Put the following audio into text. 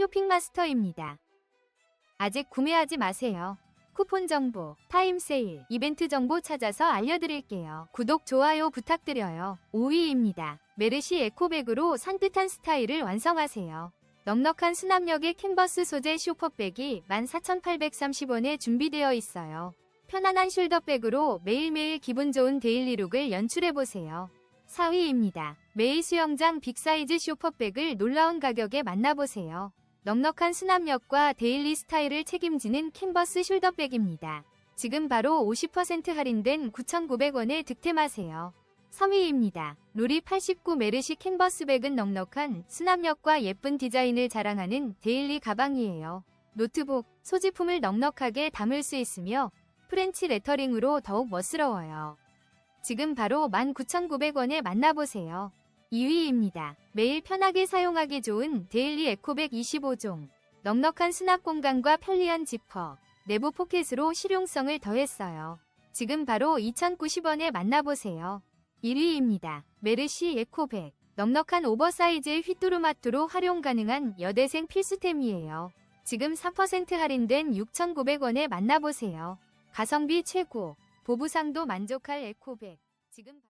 쇼핑마스터입니다. 아직 구매하지 마세요. 쿠폰 정보, 타임 세일, 이벤트 정보 찾아서 알려드릴게요. 구독, 좋아요 부탁드려요. 5위입니다. 메르시 에코백으로 산뜻한 스타일을 완성하세요. 넉넉한 수납력의 캔버스 소재 쇼퍼백이 14,830원에 준비되어 있어요. 편안한 숄더백으로 매일매일 기분 좋은 데일리룩을 연출해보세요. 4위입니다. 매일 수영장 빅사이즈 쇼퍼백을 놀라운 가격에 만나보세요. 넉넉한 수납력과 데일리 스타일을 책임지는 캔버스 숄더백입니다. 지금 바로 50% 할인된 9,900원에 득템하세요. 3위입니다. 로리 89 메르시 캔버스백은 넉넉한 수납력과 예쁜 디자인을 자랑하는 데일리 가방이에요. 노트북, 소지품을 넉넉하게 담을 수 있으며 프렌치 레터링으로 더욱 멋스러워요. 지금 바로 19,900원에 만나보세요. 2위입니다. 매일 편하게 사용하기 좋은 데일리 에코백 25종. 넉넉한 수납 공간과 편리한 지퍼, 내부 포켓으로 실용성을 더했어요. 지금 바로 2,090원에 만나보세요. 1위입니다. 메르시 에코백. 넉넉한 오버사이즈의 휘뚜루마뚜로 활용 가능한 여대생 필수템이에요. 지금 4% 할인된 6,900원에 만나보세요. 가성비 최고, 보부상도 만족할 에코백. 지금 바-